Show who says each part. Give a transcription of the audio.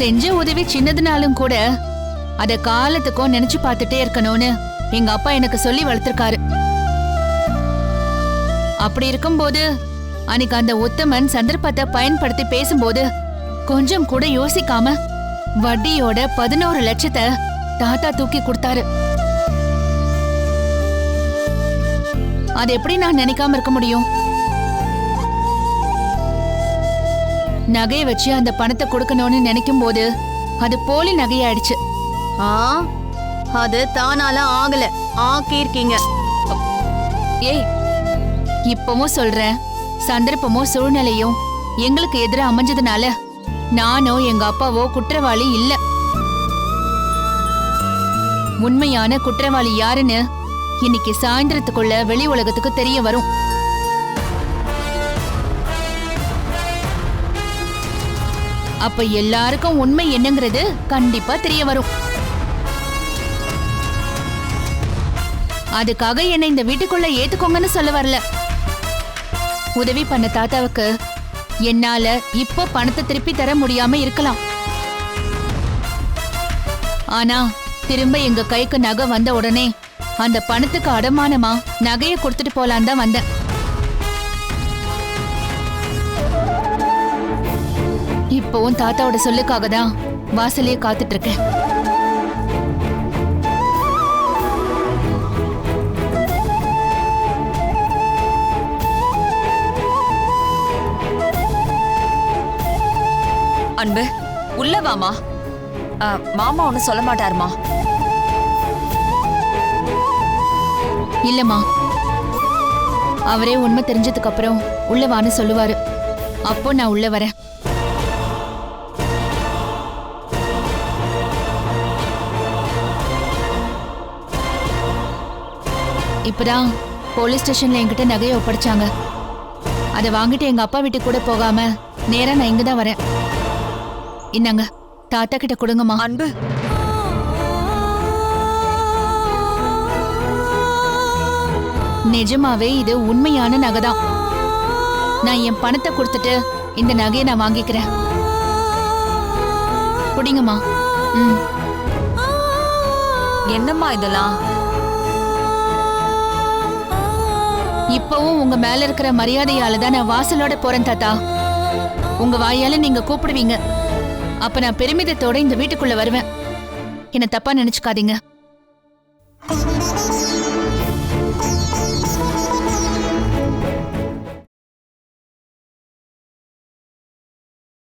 Speaker 1: செஞ்ச உதவி சின்னதுனாலும் கூட அத காலத்துக்கும் நினைச்சு பார்த்துட்டே இருக்கணும்னு எங்க அப்பா எனக்கு சொல்லி வளர்த்திருக்காரு. அப்படி இருக்கும்போது அன்னைக்கு அந்த உத்தமன் சந்தர்ப்பத்தை பயன்படுத்தி பேசும்போது கொஞ்சம் கூட யோசிக்காம வட்டியோட பதினோரு லட்சத்தை தாத்தா தூக்கி கொடுத்தாரு. அது எப்படி நான் நினைக்காம இருக்க முடியும்? நகையை வச்சு அந்த பணத்தை கொடுக்கணும்னு நினைக்கும் போது அது போலி நகையாயிடுச்சு.
Speaker 2: ஆ அது தானால ஆகல. ஆக்கியிருக்கீங்க.
Speaker 1: ஏய் இப்பவும் சொல்றேன். சந்தர்ப்பமோ சூழ்நிலையும் எங்களுக்கு எதிரா அமைஞ்சதுனால நானோ எங்க அப்பாவோ குற்றவாளி இல்ல. உண்மையான குற்றவாளி யாருன்னு இன்னைக்கு சாயந்தரத்துக்குள்ள வெளி உலகத்துக்கு தெரிய வரும். அப்ப எல்லாருக்கும் உண்மை என்னங்கிறது கண்டிப்பா தெரிய வரும். அதுக்காக என்னை இந்த வீட்டுக்குள்ள ஏத்துக்கோங்கன்னு சொல்ல வரல. உதவி பண்ண தாத்தாவுக்கு என்னால இப்போ பணத்தை திருப்பி தர முடியாம இருக்கலாம். ஆனா திரும்ப எங்க கைக்கு நகை வந்த உடனே அந்த பணத்துக்கு அடமானமா நகையை கொடுத்துட்டு போலான் தான் வந்தேன். இப்போவும் தாத்தாவோட சொல்லுக்காக தான் வாசலே காத்துட்டு இருக்கேன்
Speaker 3: அன்பு உள்ள வாமா. மாமா ஒன்னும் சொல்ல மாட்டாருமா?
Speaker 1: இல்லம்மா. அவரே உண்மை தெரிஞ்சதுக்கு அப்புறம் உள்ள வான்னு சொல்லுவாரு. அப்போ நான் உள்ள வரேன். இப்பதான் போலீஸ் ஸ்டேஷன்ல என்கிட்ட நகையை ஒப்படைச்சாங்க. அதை வாங்கிட்டு எங்க அப்பா வீட்டுக்கு கூட போகாம நேரா நான் இங்க தான் வரேன். இந்தாங்க தாத்தா கிட்ட கொடுங்கம்மா.
Speaker 3: அன்பு.
Speaker 1: நிஜமாவே இது உண்மையான நகை தான் நான் என் பணத்தை கொடுத்துட்டு இந்த நகையை நான் வாங்கிக்கிறேன். குடிங்கம்மா. ம்.
Speaker 3: என்னம்மா இதெல்லாம்?
Speaker 1: இப்பவும் உங்க மேல இருக்கிற மரியாதையால தான் நான் வாசலோட போறேன் தாத்தா. உங்க வாயால நீங்க கூப்பிடுவீங்க. அப்ப நான் பெருமிதத்தோட இந்த வீட்டுக்குள்ள வருவேன். என்ன தப்பா நினைச்சுக்காதீங்க.